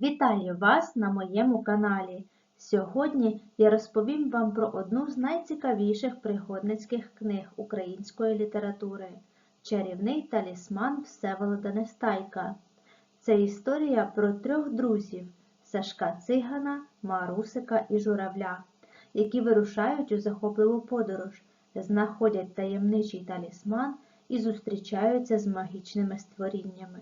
Вітаю вас на моєму каналі. Сьогодні я розповім вам про одну з найцікавіших пригодницьких книг української літератури Чарівний талісман Всеволода Нестайка. Це історія про трьох друзів Сашка Цигана, Марусика і Журавля, які вирушають у захопливу подорож, знаходять таємничий талісман і зустрічаються з магічними створіннями.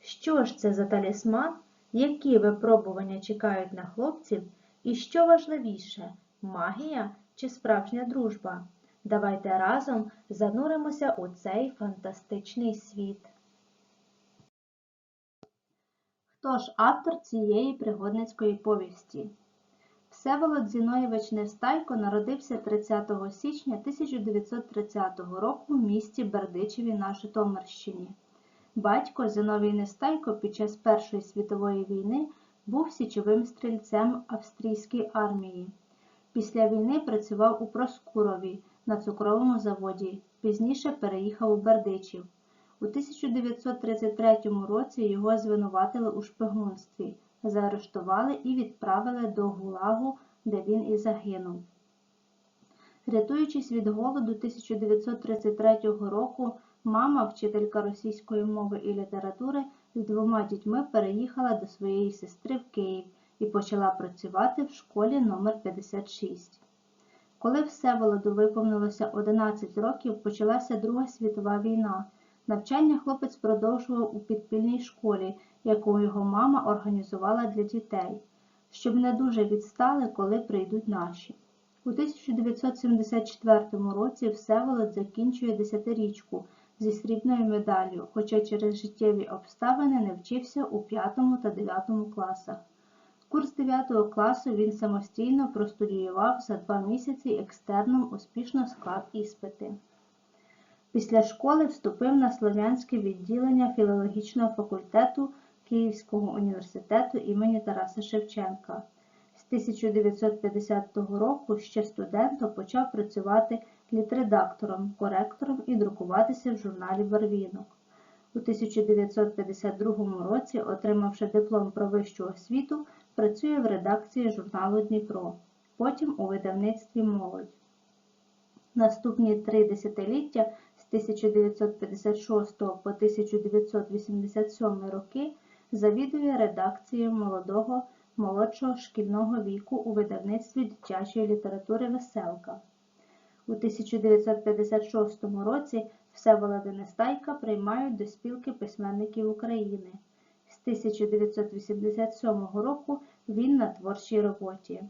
Що ж це за талісман? Які випробування чекають на хлопців? І що важливіше магія чи справжня дружба? Давайте разом зануримося у цей фантастичний світ. Хто ж автор цієї пригодницької повісті? Всеволод Зіноєвич Нестайко народився 30 січня 1930 року в місті Бердичеві на Житомирщині. Батько Зиновій Нестайко під час Першої світової війни був січовим стрільцем австрійської армії. Після війни працював у Проскурові на цукровому заводі, пізніше переїхав у Бердичів. У 1933 році його звинуватили у шпигунстві, заарештували і відправили до Гулагу, де він і загинув. Рятуючись від голоду 1933 року, Мама, вчителька російської мови і літератури, з двома дітьми переїхала до своєї сестри в Київ і почала працювати в школі номер 56. Коли Всеволоду виповнилося 11 років, почалася Друга світова війна. Навчання хлопець продовжував у підпільній школі, яку його мама організувала для дітей, щоб не дуже відстали, коли прийдуть наші. У 1974 році Всеволод закінчує десятирічку зі срібною медаллю, хоча через життєві обставини не вчився у 5 та 9 класах. Курс 9 класу він самостійно простудіював за два місяці екстерном успішно склав іспити. Після школи вступив на Слов'янське відділення філологічного факультету Київського університету імені Тараса Шевченка. З 1950 року ще студентом почав працювати літредактором, коректором і друкуватися в журналі Барвінок. У 1952 році, отримавши диплом про вищу освіту, працює в редакції журналу Дніпро, потім у видавництві Молодь. Наступні три десятиліття з 1956 по 1987 роки завідує редакцією молодого молодшого шкільного віку у видавництві дитячої літератури Веселка. У 1956 році Всеволода Нестайка приймають до спілки письменників України. З 1987 року він на творчій роботі.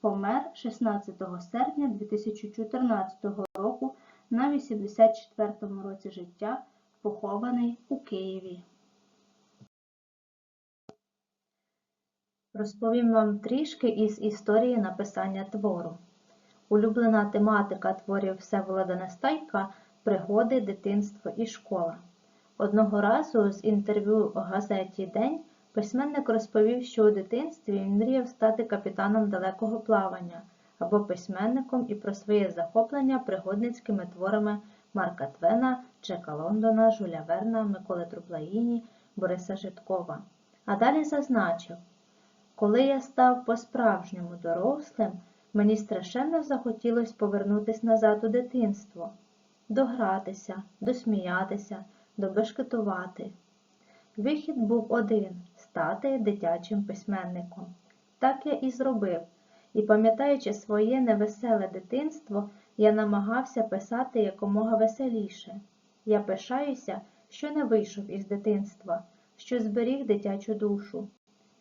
Помер 16 серпня 2014 року на 84 році життя, похований у Києві. Розповім вам трішки із історії написання твору. Улюблена тематика творів Всеволода Нестайка пригоди, дитинство і школа. Одного разу з інтерв'ю в газеті День письменник розповів, що у дитинстві він мріяв стати капітаном далекого плавання або письменником і про своє захоплення пригодницькими творами Марка Твена, Джека Лондона, Жуля Верна, Миколи Труплаїні, Бориса Житкова. А далі зазначив, коли я став по-справжньому дорослим, Мені страшенно захотілося повернутися назад у дитинство, догратися, досміятися, добешкетувати. Вихід був один стати дитячим письменником. Так я і зробив, і, пам'ятаючи своє невеселе дитинство, я намагався писати якомога веселіше. Я пишаюся, що не вийшов із дитинства, що зберіг дитячу душу.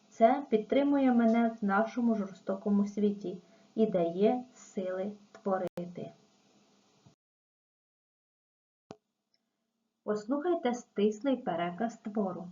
Це підтримує мене в нашому жорстокому світі і дає сили творити. Послухайте стислий переказ твору.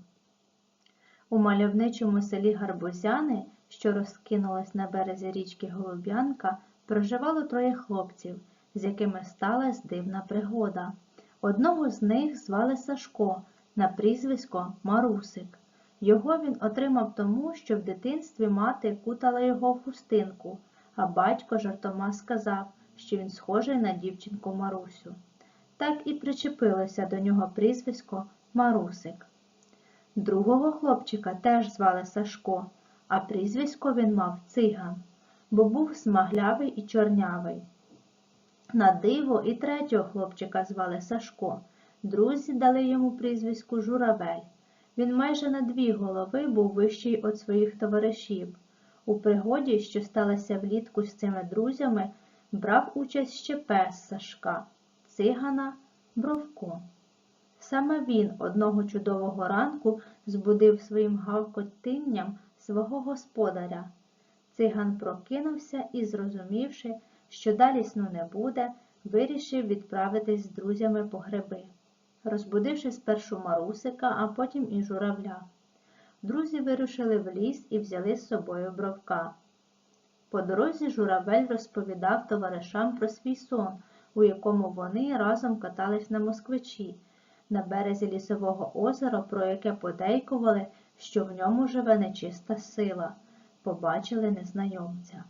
У мальовничому селі Гарбузяни, що розкинулось на березі річки Голуб'янка, проживало троє хлопців, з якими сталася дивна пригода. Одного з них звали Сашко на прізвисько Марусик. Його він отримав тому, що в дитинстві мати кутала його в хустинку а батько жартома сказав, що він схожий на дівчинку Марусю. Так і причепилося до нього прізвисько Марусик. Другого хлопчика теж звали Сашко, а прізвисько він мав циган, бо був смаглявий і чорнявий. На диво і третього хлопчика звали Сашко. Друзі дали йому прізвисько Журавель. Він майже на дві голови був вищий від своїх товаришів. У пригоді, що сталося влітку з цими друзями, брав участь ще пес Сашка, цигана Бровко. Саме він одного чудового ранку збудив своїм гавкотинням свого господаря. Циган прокинувся і, зрозумівши, що далі сну не буде, вирішив відправитись з друзями по гриби, розбудивши спершу Марусика, а потім і журавля. Друзі вирушили в ліс і взяли з собою бровка. По дорозі журавель розповідав товаришам про свій сон, у якому вони разом катались на москвичі, на березі лісового озера, про яке подейкували, що в ньому живе нечиста сила, побачили незнайомця.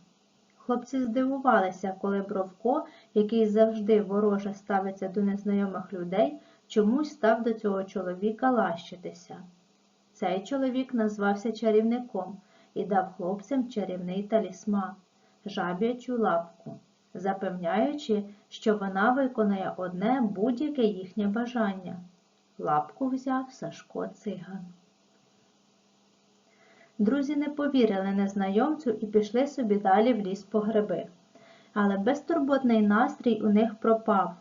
Хлопці здивувалися, коли Бровко, який завжди вороже ставиться до незнайомих людей, чомусь став до цього чоловіка лащитися. Цей чоловік назвався чарівником і дав хлопцям чарівний талісман жаб'ячу лапку, запевняючи, що вона виконає одне будь-яке їхнє бажання. Лапку взяв Сашко циган. Друзі не повірили незнайомцю і пішли собі далі в ліс по гриби. Але безтурботний настрій у них пропав.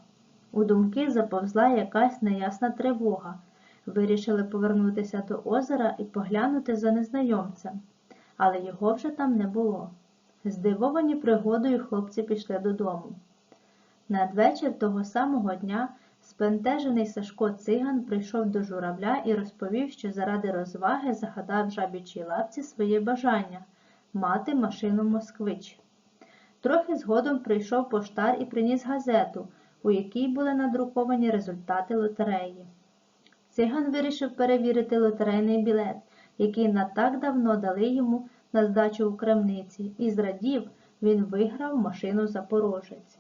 У думки заповзла якась неясна тривога. Вирішили повернутися до озера і поглянути за незнайомцем, але його вже там не було. Здивовані пригодою хлопці пішли додому. Надвечір того самого дня спентежений Сашко циган прийшов до журавля і розповів, що заради розваги загадав жабічій лапці своє бажання мати машину москвич. Трохи згодом прийшов поштар і приніс газету, у якій були надруковані результати лотереї. Циган вирішив перевірити лотерейний білет, який на так давно дали йому на здачу у крамниці, і зрадів, він виграв машину Запорожець.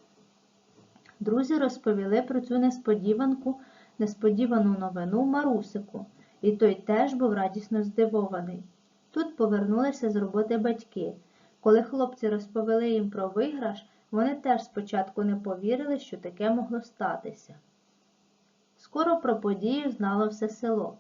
Друзі розповіли про цю несподіванку, несподівану новину Марусику, і той теж був радісно здивований. Тут повернулися з роботи батьки. Коли хлопці розповіли їм про виграш, вони теж спочатку не повірили, що таке могло статися. Скоро про подію знало все село.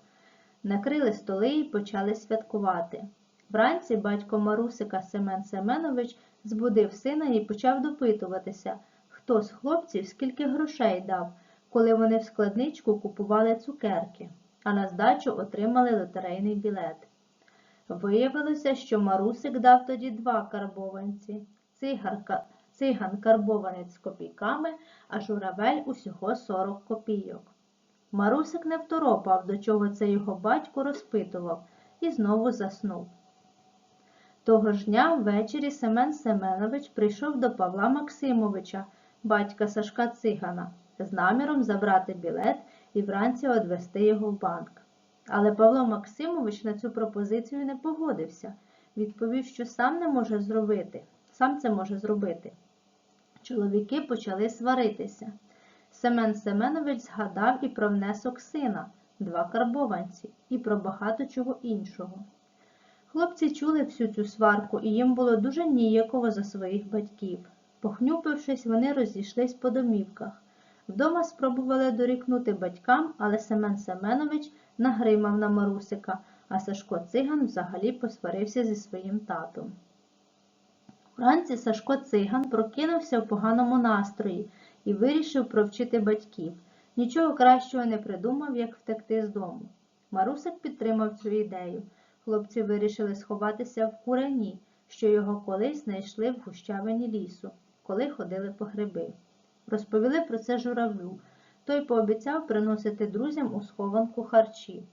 Накрили столи і почали святкувати. Вранці батько Марусика Семен Семенович збудив сина і почав допитуватися, хто з хлопців скільки грошей дав, коли вони в складничку купували цукерки, а на здачу отримали лотерейний білет. Виявилося, що Марусик дав тоді два карбованці, цигарка, циган карбованець з копійками, а журавель усього 40 копійок. Марусик не второпав, до чого це його батько розпитував, і знову заснув. Того ж дня ввечері Семен Семенович прийшов до Павла Максимовича, батька Сашка Цигана, з наміром забрати білет і вранці одвести його в банк. Але Павло Максимович на цю пропозицію не погодився, відповів, що сам не може зробити, сам це може зробити. Чоловіки почали сваритися. Семен Семенович згадав і про внесок сина, два карбованці, і про багато чого іншого. Хлопці чули всю цю сварку, і їм було дуже ніяково за своїх батьків. Похнюпившись, вони розійшлись по домівках. Вдома спробували дорікнути батькам, але Семен Семенович нагримав на Марусика, а Сашко Циган взагалі посварився зі своїм татом. Вранці Сашко Циган прокинувся в поганому настрої і вирішив провчити батьків. Нічого кращого не придумав, як втекти з дому. Марусик підтримав цю ідею. Хлопці вирішили сховатися в курені, що його колись знайшли в гущавині лісу, коли ходили по гриби. Розповіли про це журавлю. Той пообіцяв приносити друзям у схованку харчі.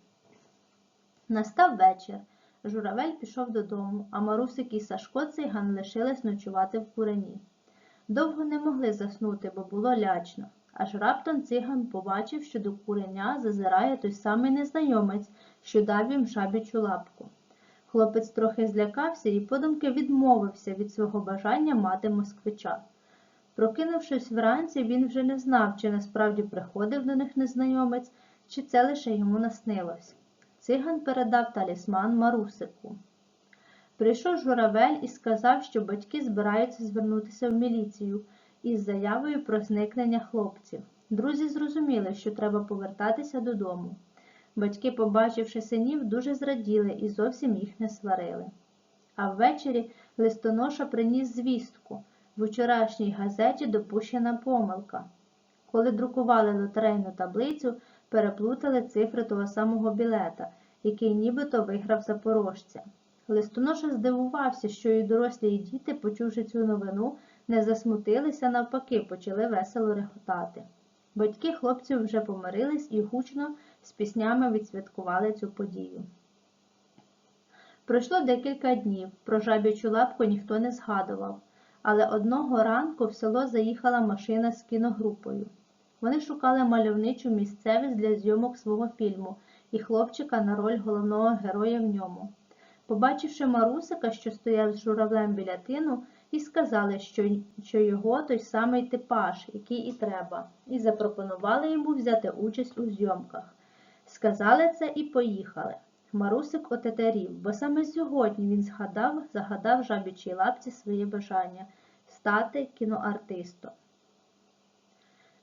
Настав вечір. Журавель пішов додому, а Марусик і Сашко циган лишились ночувати в курені. Довго не могли заснути, бо було лячно. Аж раптом циган побачив, що до куреня зазирає той самий незнайомець, що дав їм шабічу лапку. Хлопець трохи злякався і подумки відмовився від свого бажання мати москвича. Прокинувшись вранці, він вже не знав, чи насправді приходив до них незнайомець, чи це лише йому наснилось. Циган передав талісман Марусику. Прийшов журавель і сказав, що батьки збираються звернутися в міліцію із заявою про зникнення хлопців. Друзі зрозуміли, що треба повертатися додому. Батьки, побачивши синів, дуже зраділи і зовсім їх не сварили. А ввечері листоноша приніс звістку. В вчорашній газеті допущена помилка. Коли друкували лотерейну таблицю, переплутали цифри того самого білета, який нібито виграв запорожця. Листоноша здивувався, що і дорослі, і діти, почувши цю новину, не засмутилися, навпаки, почали весело реготати. Батьки хлопців вже помирились і гучно з піснями відсвяткували цю подію. Пройшло декілька днів, про жабячу лапку ніхто не згадував, але одного ранку в село заїхала машина з кіногрупою. Вони шукали мальовничу місцевість для зйомок свого фільму і хлопчика на роль головного героя в ньому. Побачивши Марусика, що стояв з журавлем біля тину, і сказали, що, що його той самий типаж, який і треба, і запропонували йому взяти участь у зйомках. Сказали це і поїхали. Марусик отетерів, бо саме сьогодні він згадав, загадав жабічій лапці своє бажання стати кіноартистом.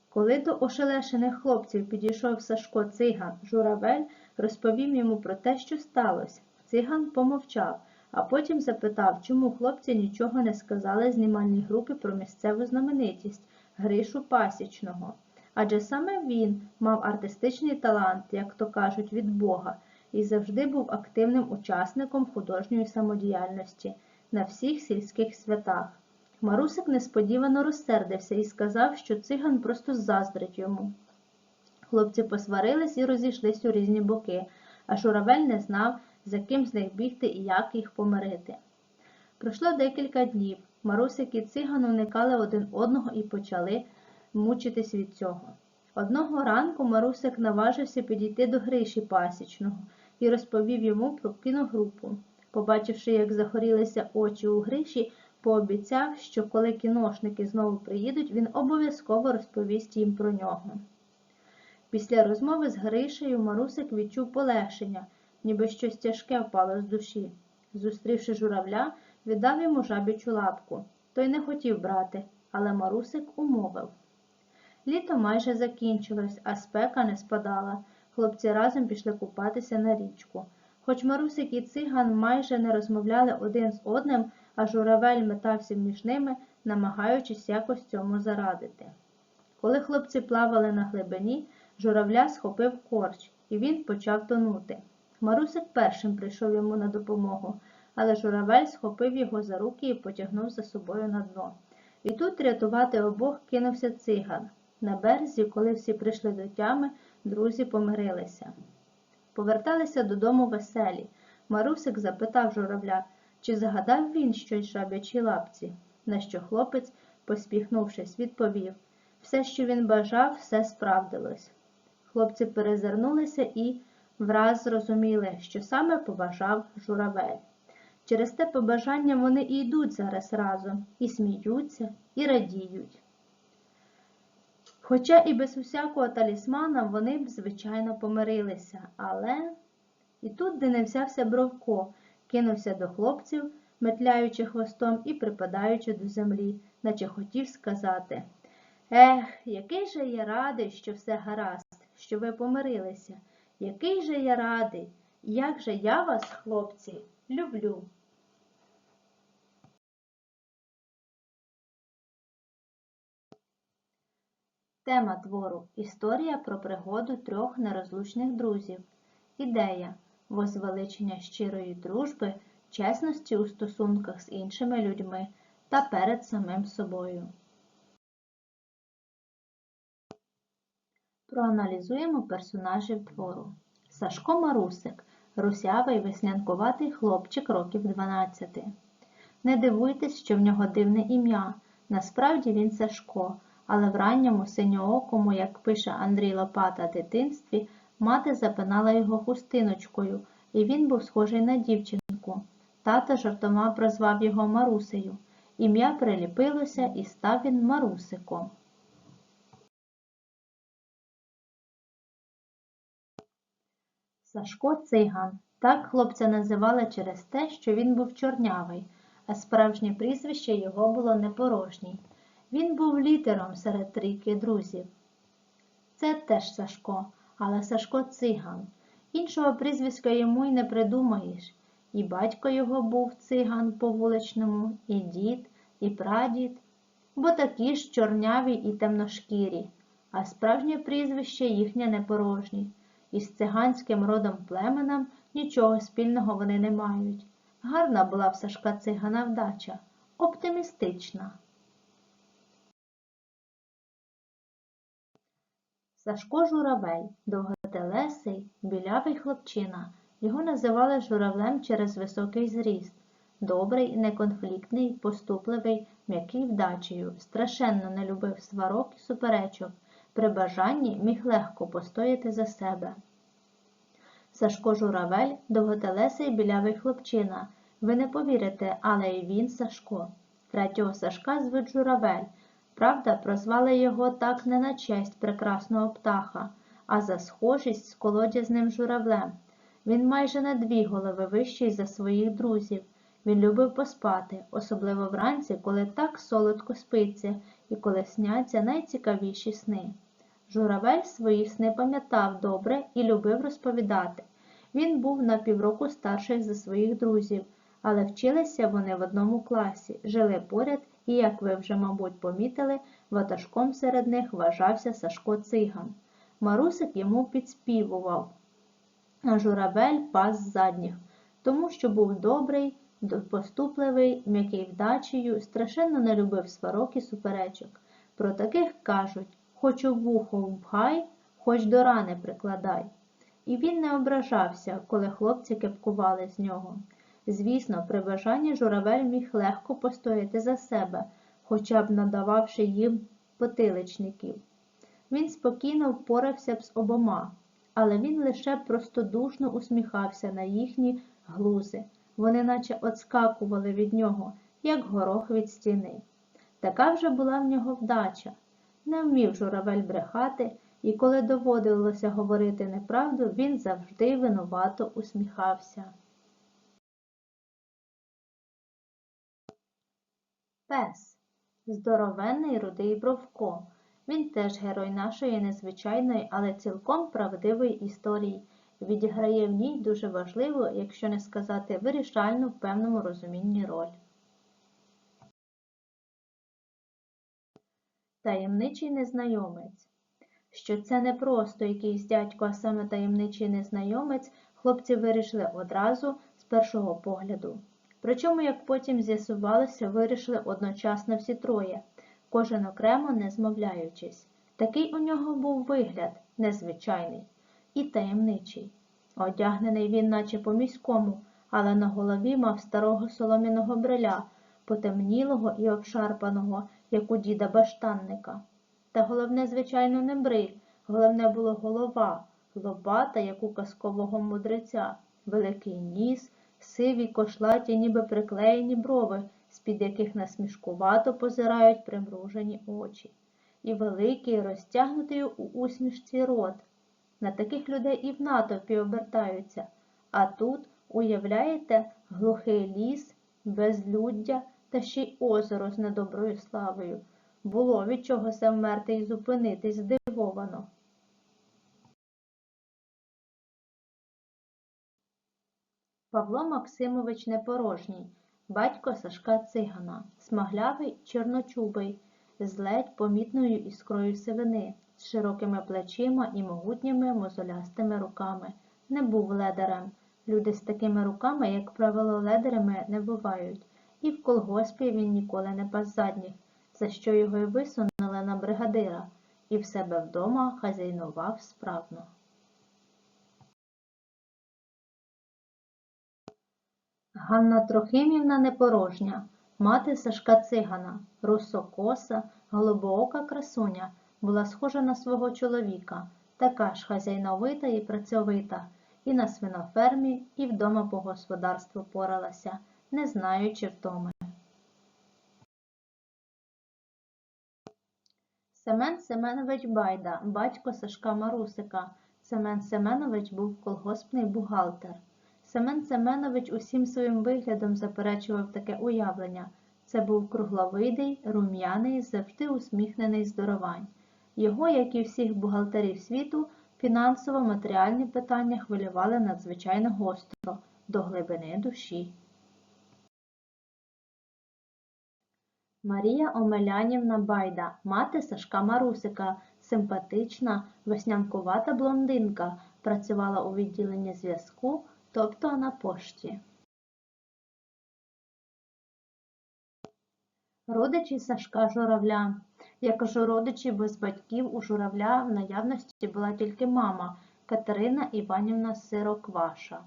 Коли до ошелешених хлопців підійшов Сашко циган, журавель розповів йому про те, що сталося. Циган помовчав, а потім запитав, чому хлопці нічого не сказали знімальній групі про місцеву знаменитість Гришу Пасічного. Адже саме він мав артистичний талант, як то кажуть, від Бога, і завжди був активним учасником художньої самодіяльності на всіх сільських святах. Марусик несподівано розсердився і сказав, що циган просто заздрить йому. Хлопці посварились і розійшлись у різні боки, а Журавель не знав, за ким з них бігти і як їх помирити. Пройшло декілька днів. Марусик і циган уникали один одного і почали мучитись від цього. Одного ранку Марусик наважився підійти до Гриші Пасічного і розповів йому про кіногрупу. Побачивши, як загорілися очі у Гриші, пообіцяв, що коли кіношники знову приїдуть, він обов'язково розповість їм про нього. Після розмови з Гришею Марусик відчув полегшення, ніби щось тяжке впало з душі. Зустрівши журавля, віддав йому жабічу лапку. Той не хотів брати, але Марусик умовив. Літо майже закінчилось, а спека не спадала. Хлопці разом пішли купатися на річку. Хоч Марусик і циган майже не розмовляли один з одним, а журавель метався між ними, намагаючись якось цьому зарадити. Коли хлопці плавали на глибині, журавля схопив корч, і він почав тонути. Марусик першим прийшов йому на допомогу, але журавель схопив його за руки і потягнув за собою на дно. І тут рятувати обох кинувся циган. На березі, коли всі прийшли до тями, друзі помирилися. Поверталися додому веселі. Марусик запитав журавля, чи загадав він щось жабячій лапці, на що хлопець, поспіхнувшись, відповів все, що він бажав, все справдилось. Хлопці перезирнулися і враз зрозуміли, що саме побажав журавель. Через те побажання вони і йдуть зараз разом, і сміються, і радіють. Хоча і без усякого талісмана вони б, звичайно, помирилися, але і тут, де не взявся Бровко, кинувся до хлопців, метляючи хвостом і припадаючи до землі, наче хотів сказати Ех, який же я радий, що все гаразд, що ви помирилися. Який же я радий, як же я вас, хлопці, люблю. Тема твору Історія про пригоду трьох нерозлучних друзів. Ідея возвеличення щирої дружби, чесності у стосунках з іншими людьми та перед самим собою. Проаналізуємо персонажів твору. Сашко Марусик русявий веснянкуватий хлопчик років 12. Не дивуйтесь, що в нього дивне ім'я. Насправді він Сашко, але в ранньому синьоокому, як пише Андрій Лопата дитинстві, мати запинала його хустиночкою, і він був схожий на дівчинку. Тато жартома прозвав його Марусею. Ім'я приліпилося і став він Марусиком. Сашко циган. Так хлопця називали через те, що він був чорнявий, а справжнє прізвище його було непорожній. Він був літером серед трійки друзів. Це теж Сашко, але Сашко циган. Іншого прізвиська йому й не придумаєш. І батько його був циган по вуличному, і дід, і прадід, бо такі ж чорняві і темношкірі, а справжнє прізвище їхнє непорожній. Із циганським родом племенем нічого спільного вони не мають. Гарна була в Сашка цигана вдача, оптимістична. Сашко Журавель, довготелесий, білявий хлопчина. Його називали журавлем через високий зріст. Добрий, неконфліктний, поступливий, м'який вдачею, страшенно не любив сварок і суперечок. При бажанні міг легко постояти за себе. Сашко Журавель довготелесий білявий хлопчина. Ви не повірите, але і він Сашко. Третього Сашка звуть Журавель. Правда, прозвали його так не на честь прекрасного птаха, а за схожість з колодязним журавлем. Він майже на дві голови вищий за своїх друзів. Він любив поспати, особливо вранці, коли так солодко спиться і коли сняться найцікавіші сни. Журавель свої сни пам'ятав добре і любив розповідати. Він був на півроку старший за своїх друзів, але вчилися вони в одному класі, жили поряд і, як ви вже, мабуть, помітили, ватажком серед них вважався Сашко Циган. Марусик йому підспівував, а журавель пас задніх, тому що був добрий, поступливий, м'який вдачею, страшенно не любив сварок і суперечок. Про таких кажуть хоч у вухо вбгай, хоч до рани прикладай. І він не ображався, коли хлопці кепкували з нього. Звісно, при бажанні журавель міг легко постояти за себе, хоча б надававши їм потиличників. Він спокійно впорався б з обома, але він лише простодушно усміхався на їхні глузи. Вони наче отскакували від нього, як горох від стіни. Така вже була в нього вдача. Не вмів журавель брехати, і коли доводилося говорити неправду, він завжди винувато усміхався. Пес здоровенний рудий Бровко. Він теж герой нашої незвичайної, але цілком правдивої історії. Відіграє в ній дуже важливу, якщо не сказати вирішальну в певному розумінні роль. Таємничий незнайомець. Що це не просто якийсь дядько, а саме таємничий незнайомець, хлопці вирішили одразу з першого погляду. Причому, як потім з'ясувалося, вирішили одночасно всі троє, кожен окремо не змовляючись. Такий у нього був вигляд незвичайний і таємничий. Одягнений він, наче по міському, але на голові мав старого соломіного бриля, потемнілого і обшарпаного, як у діда баштанника. Та головне, звичайно, не бриль, головне було голова, лобата, як у казкового мудреця, великий ніс, сиві кошлаті, ніби приклеєні брови, з-під яких насмішкувато позирають примружені очі, і великий, розтягнутий у усмішці рот. На таких людей і в натовпі обертаються, а тут, уявляєте, глухий ліс, безлюддя та ще й озеро з недоброю славою. Було від чого се вмерти і зупинитись здивовано. Павло Максимович Непорожній, батько Сашка Цигана, смаглявий, чорночубий, з ледь помітною іскрою сивини, з широкими плечима і могутніми мозолястими руками. Не був ледарем. Люди з такими руками, як правило, ледарями не бувають, і в колгоспі він ніколи не пас задніх, за що його й висунули на бригадира, і в себе вдома хазяйнував справно. Ганна Трохимівна Непорожня, мати Сашка Цигана, русокоса, голубоока красуня, була схожа на свого чоловіка, така ж хазяйновита і працьовита, і на свинофермі, і вдома по господарству поралася, не знаючи втоми. Семен Семенович Байда, батько Сашка Марусика, Семен Семенович був колгоспний бухгалтер. Семен Семенович усім своїм виглядом заперечував таке уявлення. Це був кругловидий, рум'яний, завжди усміхнений здоровань. Його, як і всіх бухгалтерів світу, фінансово-матеріальні питання хвилювали надзвичайно гостро, до глибини душі. Марія Омелянівна Байда, мати Сашка Марусика, симпатична, веснянкувата блондинка, працювала у відділенні зв'язку, тобто на пошті. Родичі Сашка Журавля. Я кажу родичі без батьків у Журавля в наявності була тільки мама Катерина Іванівна Сирокваша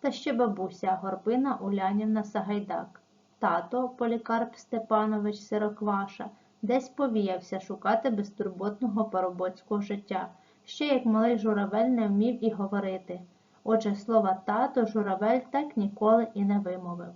та ще бабуся Горбина Улянівна Сагайдак. Тато Полікарп Степанович Сирокваша десь повіявся шукати безтурботного парубоцького життя. Ще як малий журавель не вмів і говорити. Отже, слова тато журавель так ніколи і не вимовив.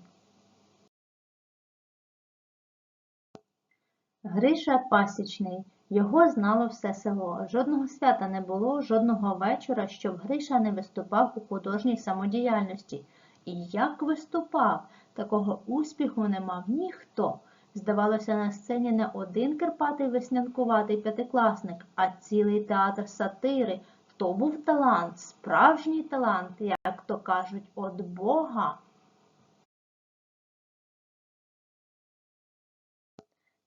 Гриша Пасічний. Його знало все село. Жодного свята не було, жодного вечора, щоб Гриша не виступав у художній самодіяльності. І як виступав, такого успіху не мав ніхто. Здавалося, на сцені не один кирпатий веснянкуватий п'ятикласник, а цілий театр сатири. То був талант, справжній талант, як то кажуть, от Бога.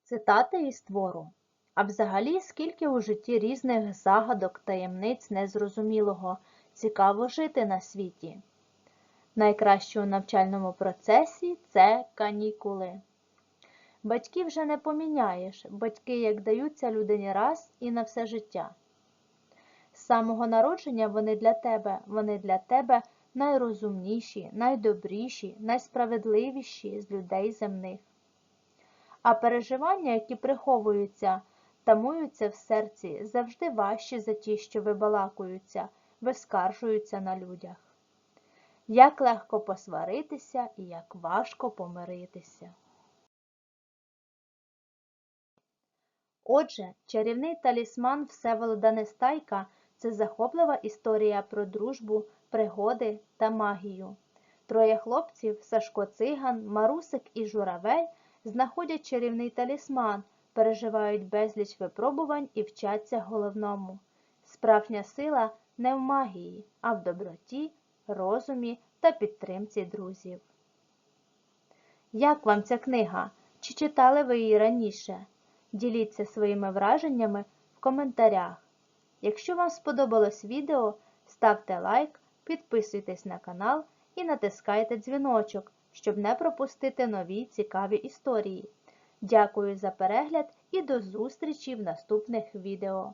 Цитати із твору. А взагалі, скільки у житті різних загадок, таємниць незрозумілого, цікаво жити на світі. Найкраще у навчальному процесі це канікули. Батьків вже не поміняєш, батьки як даються людині раз і на все життя. З самого народження вони для тебе, вони для тебе найрозумніші, найдобріші, найсправедливіші з людей земних. А переживання, які приховуються, тамуються в серці, завжди важчі за ті, що вибалакуються, вискаржуються на людях. Як легко посваритися і як важко помиритися. Отже, чарівний талісман Всеволода Нестайка це захоплива історія про дружбу, пригоди та магію. Троє хлопців Сашко Циган, Марусик і Журавель знаходять чарівний талісман, переживають безліч випробувань і вчаться головному. Справжня сила не в магії, а в доброті, розумі та підтримці друзів. Як вам ця книга? Чи читали ви її раніше? Діліться своїми враженнями в коментарях. Якщо вам сподобалось відео, ставте лайк, підписуйтесь на канал і натискайте дзвіночок, щоб не пропустити нові цікаві історії. Дякую за перегляд і до зустрічі в наступних відео.